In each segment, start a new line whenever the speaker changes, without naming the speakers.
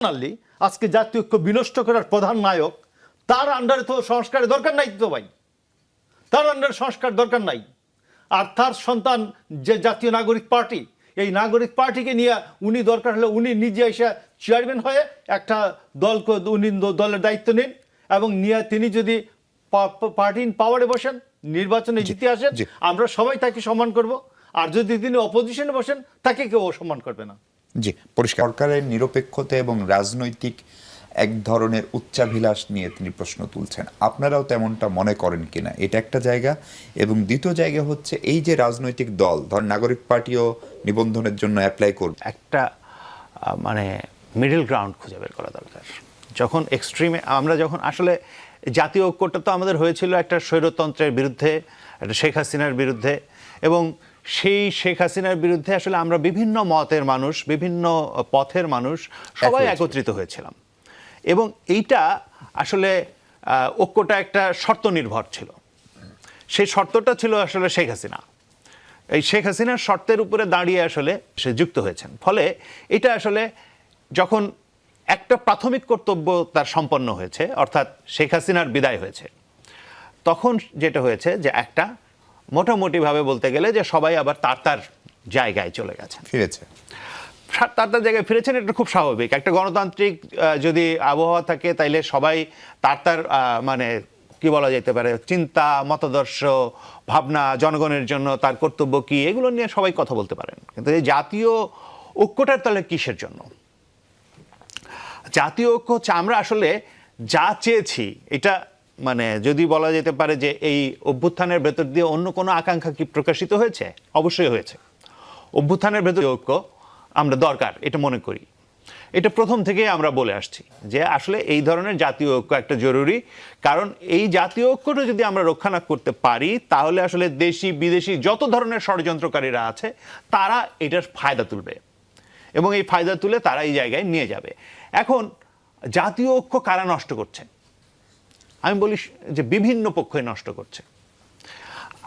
Personally আজকে জাতীয় ঐক্য বিনষ্ট করার প্রধান নায়ক তার আন্ডারে তো সংস্কারের দরকার নাই তো ভাই। তার আন্ডারে সংস্কার দরকার নাই। আর তার সন্তান যে জাতীয় নাগরিক পার্টি এই নাগরিক পার্টিকে নিয়ে উনি দরকার হলে উনি নিজে এসে চেয়ারম্যান হয়ে একটা দলকে উনি দলের দায়িত্ব নিন এবং নিয়ে তিনি যদি পার্টি ইন পাওয়ারে বসেন নির্বাচনে জিতে আসেন আমরা সবাই তাকে সম্মান করব। আর যদি তিনি অপোজিশনে বসেন তাকে কেউ সম্মান করবে না।
জি পরিষ্কার। সরকারের নিরপেক্ষতা এবং রাজনৈতিক এক ধরনের উচ্চাভিলাষ নিয়ে তিনি প্রশ্ন তুলছেন। আপনারাও তেমনটা মনে করেন কিনা? এটা একটা জায়গা। এবং দ্বিতীয় জায়গা হচ্ছে এই যে রাজনৈতিক দল ধর নাগরিক পার্টিও নিবন্ধনের জন্য অ্যাপ্লাই করবে।
একটা মানে মিডল গ্রাউন্ড খুঁজে বের করা দরকার। যখন এক্সট্রিমে আমরা যখন আসলে জাতীয় ঐক্যটা তো আমাদের হয়েছিল একটা স্বৈরতন্ত্রের বিরুদ্ধে একটা শেখ হাসিনার বিরুদ্ধে। এবং সেই শেখ হাসিনার বিরুদ্ধে আসলে আমরা বিভিন্ন মতের মানুষ বিভিন্ন পথের মানুষ সবাই একত্রিত হয়েছিলাম। এবং এইটা আসলে ঐক্যটা একটা শর্ত নির্ভর ছিল। সেই শর্তটা ছিল আসলে শেখ হাসিনা। এই শেখ হাসিনার শর্তের উপরে দাঁড়িয়ে আসলে সে যুক্ত হয়েছেন। ফলে এটা আসলে যখন একটা প্রাথমিক কর্তব্য তার সম্পন্ন হয়েছে অর্থাৎ শেখ হাসিনার বিদায় হয়েছে তখন যেটা হয়েছে যে একটা মোটামুটিভাবে বলতে গেলে যে সবাই আবার তার তার জায়গায় চলে গেছে
ফিরেছে।
তার তার জায়গায় ফিরেছেন এটা খুব স্বাভাবিক। একটা গণতান্ত্রিক যদি আবহাওয়া থাকে তাইলে সবাই তার তার মানে কি বলা যেতে পারে চিন্তা মতাদর্শ ভাবনা জনগণের জন্য তার কর্তব্য কি এগুলো নিয়ে সবাই কথা বলতে পারেন। কিন্তু এই জাতীয় ঐক্যটার তাহলে কিসের জন্য? জাতীয় ঐক্য হচ্ছে আমরা আসলে যা চেয়েছি এটা মানে যদি বলা যেতে পারে যে এই অভ্যুত্থানের ভেতর দিয়ে অন্য কোনো আকাঙ্ক্ষা কি প্রকাশিত হয়েছে? অবশ্যই হয়েছে। অভ্যুত্থানের ভেতর ঐক্য আমরা দরকার, এটা মনে করি। এটা প্রথম থেকেই আমরা বলে আসছি যে আসলে এই ধরনের জাতীয় ঐক্য একটা জরুরি, কারণ এই জাতীয় ঐক্যটা যদি আমরা রক্ষা না করতে পারি, তাহলে আসলে দেশি, বিদেশি যত ধরনের ষড়যন্ত্রকারীরা আছে, তারা এটার ফায়দা তুলবে এবং এই ফায়দা তুলে তারা এই জায়গায় নিয়ে যাবে। এখন জাতীয় ঐক্য কারা নষ্ট করছে আমি বলি যে বিভিন্ন পক্ষই নষ্ট করছে।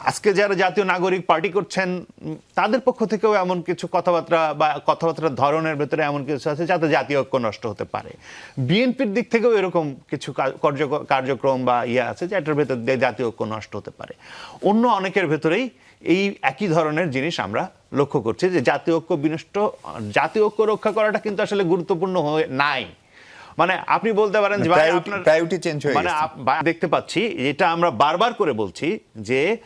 আজকে যারা জাতীয় নাগরিক পার্টি করছেন, তাদের পক্ষ থেকেও এমন কিছু কথাবার্তা বা কথাবার্তার ধরনের ভেতরে এমন কিছু আছে যাতে জাতীয় ঐক্য নষ্ট হতে পারে। বিএনপির দিক থেকেও এরকম কিছু কার্যক্রম বা ইয়ে আছে যেটার ভেতর দিয়ে জাতীয় ঐক্য নষ্ট হতে পারে। অন্য অনেকের ভেতরেই এই একই ধরনের জিনিস আমরা লক্ষ্য করছি যে জাতীয় ঐক্য বিনষ্ট, জাতীয় ঐক্য রক্ষা করাটা কিন্তু আসলে গুরুত্বপূর্ণ হয়ে নাই। মানে আপনি বলতে পারেন যে ভাই আপনার
priority change হয়ে
মানে দেখতে পাচ্ছি এটা আমরা বারবার করে বলছি যে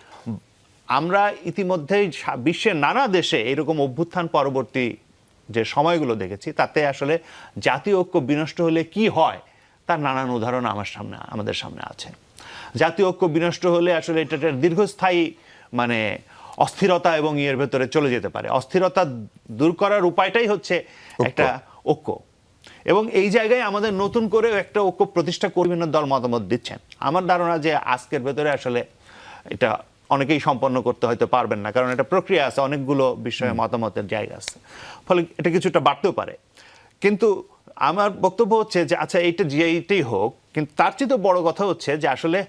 আমরা ইতিমধ্যেই সা- বিশ্বের নানা দেশে এরকম অভ্যুত্থান পরবর্তী যে সময়গুলো দেখেছি তাতে আসলে জাতীয় ঐক্য বিনষ্ট হলে কি হয় তার নানান উদাহরণ আমার সামনে আমাদের সামনে আছে। জাতীয় ঐক্য বিনষ্ট হলে আসলে এটা একটা দীর্ঘস্থায়ী মানে অস্থিরতা এবং ইয়ের ভেতরে চলে যেতে পারে। অস্থিরতা দূর করার উপায়টাই হচ্ছে একটা ঐক্য। এবং এই জায়গায় আমাদের নতুন করে একটা ঐক্য প্রতিষ্ঠা করে বিভিন্ন দল মতামত দিচ্ছেন। আমার ধারণা যে আজকের ভেতরে আসলে এটা অনেকেই সম্পন্ন করতে হয়তো পারবেন না কারণ এটা প্রক্রিয়া আছে অনেকগুলো বিষয়ে মতামতের জায়গা আছে। ফলে এটা কিছুটা বাড়তেও পারে। কিন্তু আমার বক্তব্য হচ্ছে যে আচ্ছা এইটা যে এইটাই হোক কিন্তু তার চেয়ে তো বড় কথা হচ্ছে যে আসলে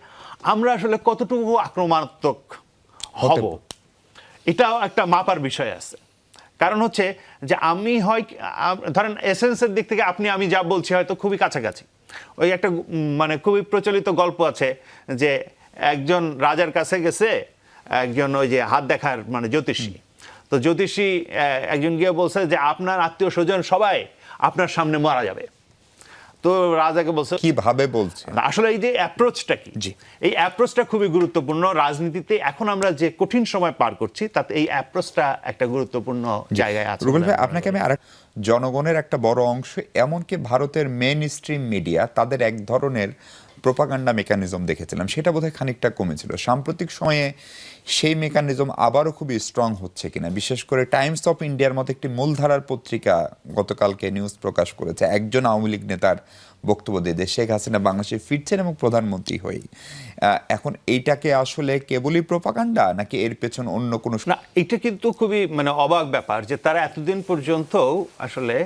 আমরা আসলে কতটুকু আক্রমণাত্মক হব? এটাও একটা মাপার বিষয় আছে। কারণ হচ্ছে যে আমি হয় ধরেন এসেন্সের দিক থেকে আপনি আমি যা বলছি হয়তো খুবই কাছাকাছি। ওই একটা মানে খুবই প্রচলিত গল্প আছে যে একজন রাজার কাছে গেছে একজন ওই যে হাত দেখার মানে জ্যোতিষী। তো জ্যোতিষী একজন গিয়ে বলছে যে আপনার আত্মীয় স্বজন সবাই আপনার সামনে মারা যাবে। তো রাজাকে বলছে
কীভাবে বলছে?
আসলে এই যে অ্যাপ্রোচটা কি?
জি।
এই অ্যাপ্রোচটা খুবই গুরুত্বপূর্ণ। রাজনীতিতে এখন আমরা যে কঠিন সময় পার করছি তাতে এই অ্যাপ্রোচটা একটা গুরুত্বপূর্ণ জায়গায় আছে
রুবেল
বলে
ভাই আপনাকে আমি আর জনগণের একটা বড় অংশ এমনকি ভারতের মেইন স্ট্রিম মিডিয়া তাদের এক ধরনের প্রোপাগান্ডা মেকানিজম দেখেছিলাম, সেটা বোধহয় খানিকটা কমেছিল। সাম্প্রতিক সময়ে সেই মেকানিজম আবারও খুবই স্ট্রং হচ্ছে কিনা। বিশেষ করে টাইমস অফ ইন্ডিয়ার মতো একটি মূলধারার পত্রিকা গতকালকে নিউজ প্রকাশ করেছে। একজন আওয়ামী লীগ নেতার বক্তব্য দিয়ে শেখ হাসিনা বাংলাদেশে ফিরছেন এবং প্রধানমন্ত্রী হয়েই। এখন এইটাকে আসলে কেবলই প্রোপাগান্ডা নাকি এর পেছন অন্য কোনো
না, এটা কিন্তু খুবই মানে অবাক ব্যাপার যে তারা এতদিন পর্যন্ত আসলে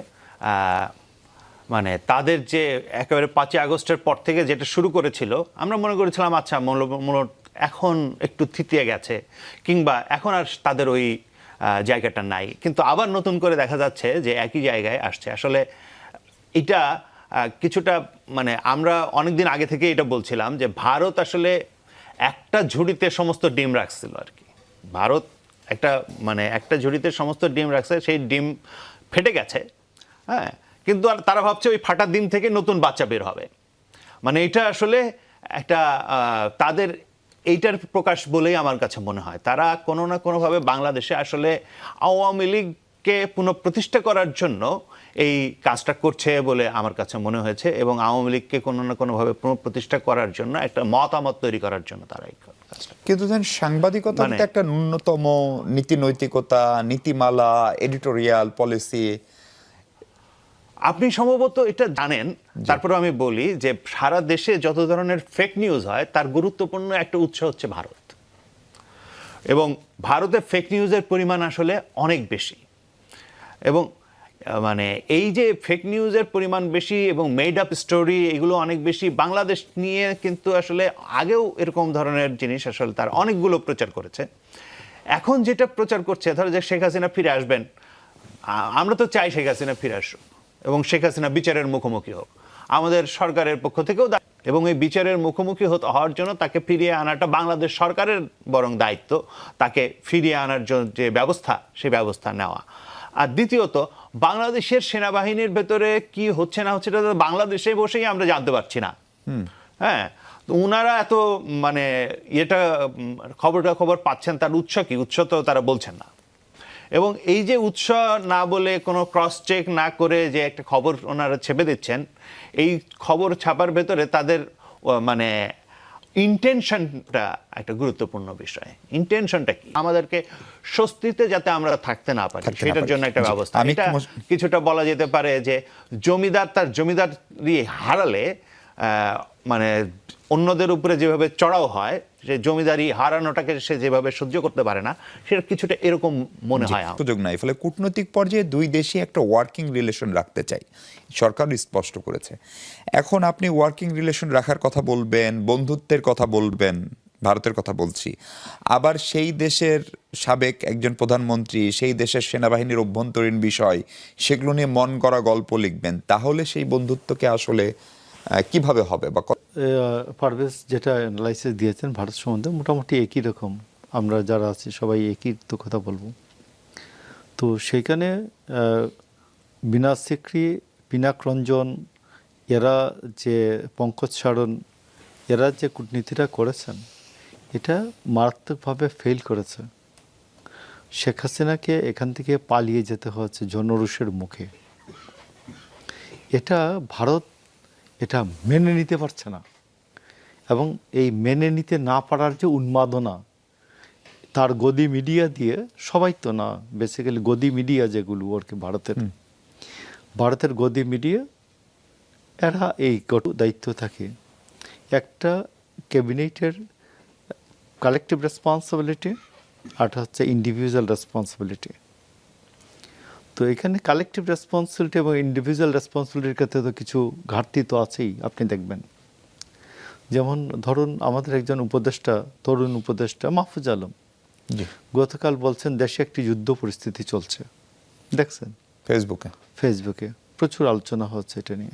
মানে তাদের যে একেবারে পাঁচই আগস্টের পর থেকে যেটা শুরু করেছিল, আমরা মনে করেছিলাম আচ্ছা মূল- মূলত এখন একটু থিতিয়ে গেছে, কিংবা এখন আর তাদের ওই জায়গাটা নাই। কিন্তু আবার নতুন করে দেখা যাচ্ছে যে একই জায়গায় আসছে। আসলে এটা কিছুটা মানে আমরা অনেকদিন আগে থেকে এটা বলছিলাম যে ভারত আসলে একটা ঝুড়িতে সমস্ত ডিম রাখছিল আর কি। ভারত একটা মানে একটা ঝুড়িতে সমস্ত ডিম রাখছে, সেই ডিম ফেটে গেছে হ্যাঁ? কিন্তু আর তারা ভাবছে ওই ফাটা ডিম থেকে নতুন বাচ্চা বের হবে। মানে এটা আসলে একটা তাদের এইটার প্রকাশ বলেই আমার কাছে মনে হয়। তারা কোনো না কোনোভাবে বাংলাদেশে আসলে আওয়ামী লীগকে পুনঃপ্রতিষ্ঠা করার জন্য এই কাজটা করছে বলে আমার কাছে মনে হয়েছে এবং আওয়ামী লীগকে কোনো না কোনোভাবে পুনঃপ্রতিষ্ঠা করার জন্য একটা মতামত তৈরি করার জন্য তারা এই কাজটা
কিন্তু দেন সাংবাদিকতা
মানে-
একটা ন্যূনতম নীতি নৈতিকতা নীতিমালা এডিটোরিয়াল পলিসি
আপনি সম্ভবত এটা জানেন তারপরে আমি বলি যে সারা দেশে যত ধরনের ফেক নিউজ হয় তার গুরুত্বপূর্ণ একটা উৎস হচ্ছে ভারত। এবং ভারতে ফেক নিউজের পরিমাণ আসলে অনেক বেশি। এবং মানে এই যে ফেক নিউজের পরিমাণ বেশি এবং মেড আপ স্টোরি এগুলো অনেক বেশি বাংলাদেশ নিয়ে কিন্তু আসলে আগেও এরকম ধরনের জিনিস আসলে তার অনেকগুলো প্রচার করেছে। এখন যেটা প্রচার করছে ধরো যে শেখ হাসিনা ফিরে আসবেন আমরা তো চাই শেখ হাসিনা ফিরে আসুক। এবং শেখ হাসিনা বিচারের মুখোমুখি হোক। আমাদের সরকারের পক্ষ থেকেও এবং এই বিচারের মুখোমুখি হতে হওয়ার জন্য তাকে ফিরিয়ে আনাটা বাংলাদেশ সরকারের বরং দায়িত্ব। তাকে ফিরিয়ে আনার জন্য যে ব্যবস্থা সেই ব্যবস্থা নেওয়া। আর দ্বিতীয়ত বাংলাদেশের সেনাবাহিনীর ভেতরে কি হচ্ছে না হচ্ছে এটা তো বাংলাদেশে বসেই আমরা জানতে পারছি না। হ্যাঁ তো উনারা এত মানে এটা খবরটা খবর পাচ্ছেন তার উৎস কি? উৎস তো তারা বলছেন না। এবং এই যে উৎস না বলে কোনো ক্রস চেক না করে যে একটা খবর ওনারা ছেপে দিচ্ছেন এই খবর ছাপার ভেতরে তাদের মানে ইন্টেনশনটা একটা গুরুত্বপূর্ণ বিষয়। ইন্টেনশনটা কি? আমাদেরকে স্বস্তিতে যাতে আমরা থাকতে না পারি সেটার জন্য একটা ব্যবস্থা। এটা কিছুটা বলা যেতে পারে যে জমিদার তার জমিদারি হারালে মানে অন্যদের উপরে যেভাবে চড়াও হয় যে জমিদারি হারানোটাকে সে যেভাবে সহ্য করতে পারে না সেটা কিছুটা এরকম মনে হয়।
সুযোগ নাই। ফলে কূটনৈতিক পর্যায়ে দুই দেশই একটা ওয়ার্কিং রিলেশন রাখতে চাই সরকার স্পষ্ট করেছে। এখন আপনি ওয়ার্কিং রিলেশন রাখার কথা বলবেন বন্ধুত্বের কথা বলবেন ভারতের কথা বলছি। আবার সেই দেশের সাবেক একজন প্রধানমন্ত্রী সেই দেশের সেনাবাহিনীর অভ্যন্তরীণ বিষয় সেগুলো নিয়ে মন করা গল্প লিখবেন তাহলে সেই বন্ধুত্বকে আসলে কীভাবে হবে বা
পারভেজ যেটা অ্যানালাইসিস দিয়েছেন, ভারত সম্বন্ধে মোটামুটি একই রকম। আমরা যারা আছি সবাই একই তো কথা বলব। তো সেইখানে বিনা সিক্রি পিনাক রঞ্জন, এরা যে পঙ্কজ সারণ এরা যে কূটনীতিটা করেছেন, এটা মারাত্মকভাবে ফেল করেছে। শেখ হাসিনাকে এখান থেকে পালিয়ে যেতে হচ্ছে জনরুষের মুখে। এটা ভারত এটা মেনে নিতে পারছে না। এবং এই মেনে নিতে না পারার যে উন্মাদনা তার গদি মিডিয়া দিয়ে সবাই তো না বেসিক্যালি গদি মিডিয়া যেগুলো আর কি ভারতের। ভারতের গদি মিডিয়া এরা এই দায়িত্ব থাকে। একটা ক্যাবিনেটের কালেকটিভ রেসপন্সিবিলিটি আর হচ্ছে ইন্ডিভিজুয়াল রেসপন্সিবিলিটি তো এখানে কালেকটিভ রেসপন্সিবিলিটি এবং ইন্ডিভিজুয়াল রেসপন্সিবিলিটির ক্ষেত্রে তো কিছু ঘাটতি তো আছেই আপনি দেখবেন। যেমন ধরুন আমাদের একজন উপদেষ্টা তরুণ উপদেষ্টা মাহফুজ আলম। গতকাল বলছেন দেশে একটি যুদ্ধ পরিস্থিতি চলছে। দেখছেন?
ফেসবুকে
ফেসবুকে প্রচুর আলোচনা হচ্ছে এটা নিয়ে।